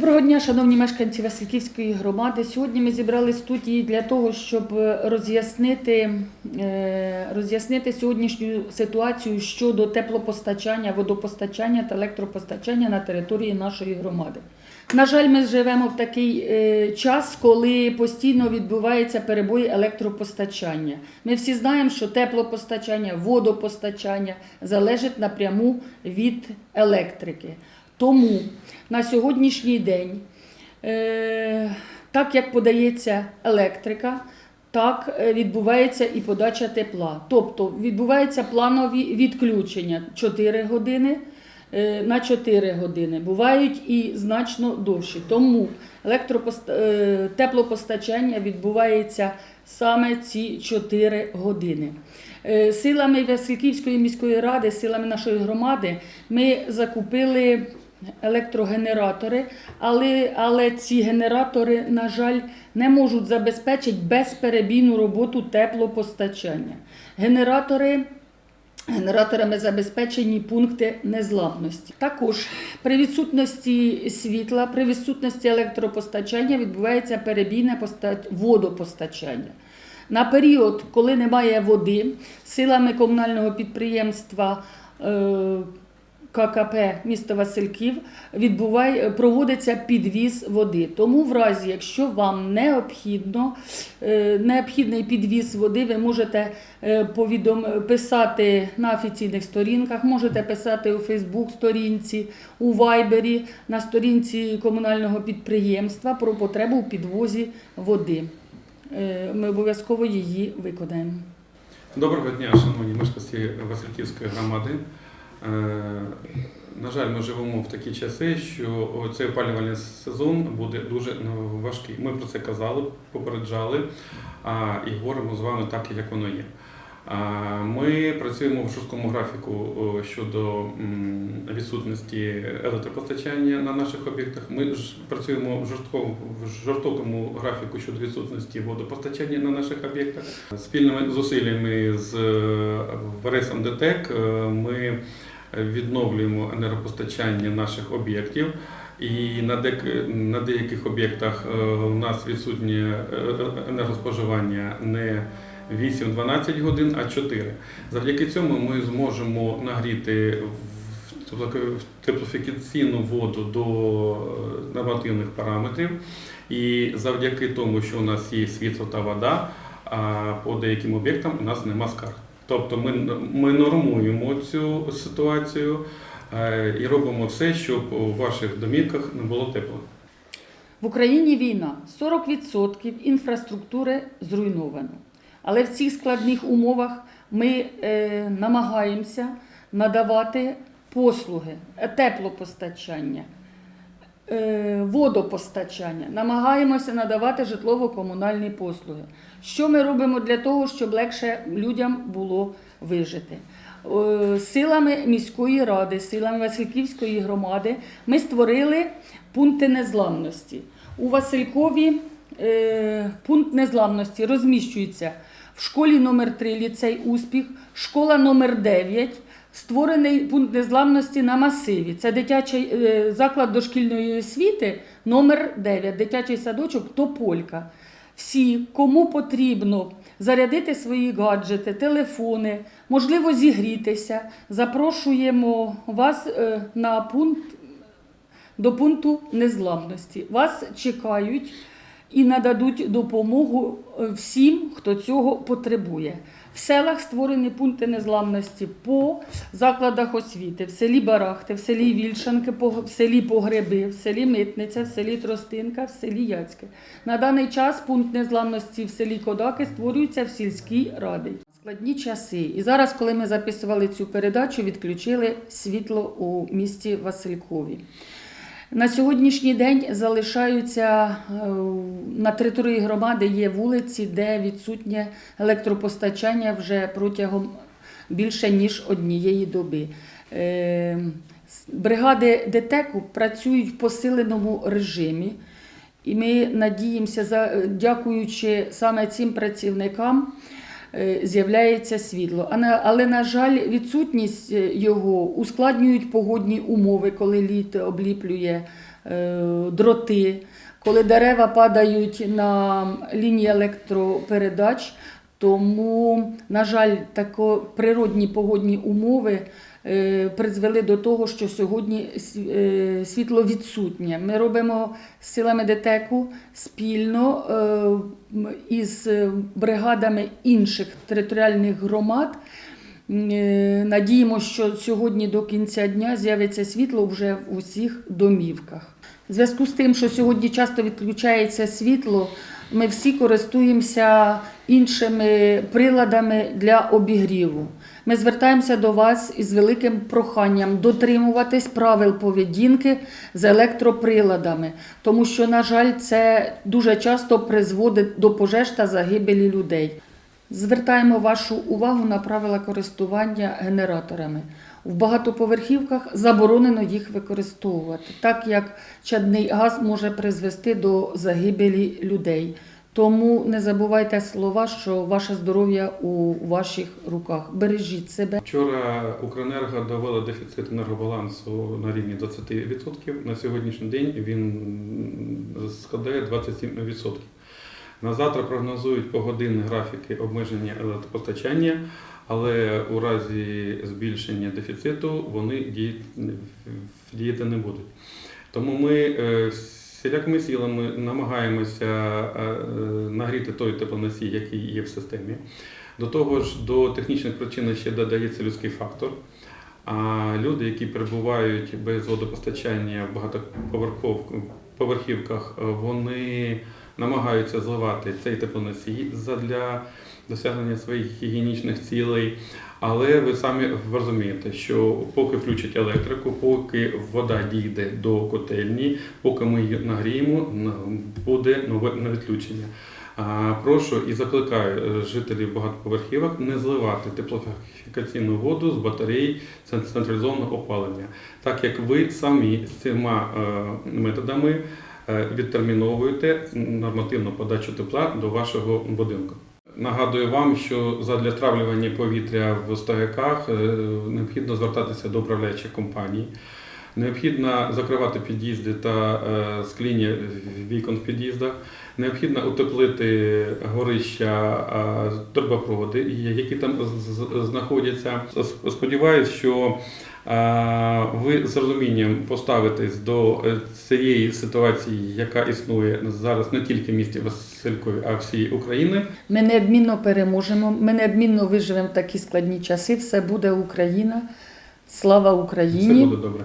Доброго дня, шановні мешканці Васильківської громади. Сьогодні ми зібрали студії для того, щоб е, роз'яснити, е, роз'яснити сьогоднішню ситуацію щодо теплопостачання, водопостачання та електропостачання на території нашої громади. На жаль, ми живемо в такий е, час, коли постійно відбуваються перебої електропостачання. Ми всі знаємо, що теплопостачання, водопостачання залежить напряму від електрики. Тому на сьогоднішній день, е, так як подається електрика, так е, відбувається і подача тепла. Тобто відбуваються планові відключення 4 години е, на 4 години. Бувають і значно довші. Тому електропост... теплопостачання відбувається саме ці 4 години. Силами Васильківської міської ради, силами нашої громади, ми закупили електрогенератори, але, але ці генератори, на жаль, не можуть забезпечити безперебійну роботу теплопостачання. Генератори Генераторами забезпечені пункти незламності. Також при відсутності світла, при відсутності електропостачання відбувається перебійне водопостачання. На період, коли немає води, силами комунального підприємства е, ККП місто Васильків відбуває, проводиться підвіз води. Тому в разі, якщо вам необхідно, е, необхідний підвіз води, ви можете е, повідом... писати на офіційних сторінках, можете писати у Фейсбук сторінці, у Вайбері, на сторінці комунального підприємства про потребу у підвозі води. Е, Ми обов'язково її виконаємо. Доброго дня, шановні мешканці Васильківської громади. Е, На жаль, ми живемо в такі часи, що цей опалювальний сезон буде дуже ну, важкий. Ми про це казали, попереджали і говоримо з вами так, як воно є. Ми працюємо в жорсткому графіку щодо відсутності електропостачання на наших об'єктах. Ми ж працюємо в жорсткому, в жорстокому графіку щодо відсутності водопостачання на наших об'єктах. Спільними зусиллями з е, ДТЕК е, ми відновлюємо енергопостачання наших об'єктів. І на, дек... на деяких об'єктах е, у нас відсутнє е, енергоспоживання не 8-12 годин, а 4. Завдяки цьому ми зможемо нагріти в теплофікаційну воду до е, нормативних параметрів. І завдяки тому, що у нас є світло та вода, а по деяким об'єктам у нас нема скарг. Тобто ми, ми нормуємо цю ситуацію е, і робимо все, щоб у ваших домівках не було тепло. В Україні війна 40% інфраструктури зруйновано. Але в цих складних умовах ми е, намагаємося надавати послуги, теплопостачання, водопостачання, намагаємося надавати житлово-комунальні послуги. Що ми робимо для того, щоб легше людям було вижити? Е, Силами міської ради, силами Васильківської громади ми створили пункти незламності. У Василькові е, пункт незламності розміщується в школі номер 3 ліцей Успіх, школа номер 9 створений пункт незламності на масиві. Це дитячий е, заклад дошкільної освіти номер 9 дитячий садочок Тополька. Всі, кому потрібно зарядити свої гаджети, телефони, можливо, зігрітися, запрошуємо вас е, на пункт до пункту незламності. Вас чекають і нададуть допомогу е, всім, хто цього потребує. В селах створені пункти незламності по закладах освіти, в селі Барахти, в селі Вільшанки, в селі Погреби, в селі Митниця, в селі Тростинка, в селі Яцьке. На даний час пункт незламності в селі Кодаки створюється в сільській раді. Складні часи. І зараз, коли ми записували цю передачу, відключили світло у місті Василькові. На сьогоднішній день залишаються е, на території громади є вулиці, де відсутнє електропостачання вже протягом більше ніж однієї доби. Е, Бригади ДТЕКу працюють в посиленому режимі, і ми надіємося, дякуючи саме цим працівникам, з'являється світло. Але, на жаль, відсутність е, його ускладнюють погодні умови, коли лід обліплює е, дроти, коли дерева падають на лінії електропередач. Тому, на жаль, тако природні погодні умови е, призвели до того, що сьогодні е, світло відсутнє. Ми робимо з силами ДТЕКу спільно е, із е, бригадами інших територіальних громад. Е, Надіємося, що сьогодні до кінця дня з'явиться світло вже в усіх домівках. В зв'язку з тим, що сьогодні часто відключається світло, ми всі користуємося іншими приладами для обігріву. Ми звертаємося до вас із великим проханням дотримуватись правил поведінки з електроприладами, тому що, на жаль, це дуже часто призводить до пожеж та загибелі людей. Звертаємо вашу увагу на правила користування генераторами. В багатоповерхівках заборонено їх використовувати, так як чадний газ може призвести до загибелі людей. Тому не забувайте слова, що ваше здоров'я у ваших руках. Бережіть себе. Вчора Укренерго довела дефіцит енергобалансу на рівні 20%. На сьогоднішній день він складає 27%. На завтра прогнозують погодинні графіки обмеження електропостачання, але у разі збільшення дефіциту вони діяти, не будуть. Тому ми е, всілякими силами намагаємося е, нагріти той теплоносій, який є в системі. До того ж, до технічних причин ще додається людський фактор. А люди, які перебувають без водопостачання в багатоповерхов- поверхівках, е, вони намагаються зливати цей теплоносій для досягнення своїх гігієнічних цілей. Але ви самі розумієте, що поки включать електрику, поки вода дійде до котельні, поки ми її нагріємо, буде нове відключення. Прошу і закликаю е, жителів багатоповерхівок не зливати теплофікаційну воду з батарей централізованого опалення, так як ви самі з цими е, методами е, відтерміновуєте нормативну подачу тепла до вашого будинку. Нагадую вам, що задля травлювання повітря в стояках е, необхідно звертатися до управляючих компаній. Необхідно закривати під'їзди та е, скління вікон в під'їздах. Необхідно утеплити горища, трубопроводи, які там знаходяться. Сподіваюсь, що ви з розумінням поставитесь до е, цієї ситуації, яка існує зараз не тільки в місті Василькові, а всій України. Ми неодмінно переможемо, ми неодмінно виживемо в такі складні часи. Все буде Україна. Слава Україні! Все буде добре.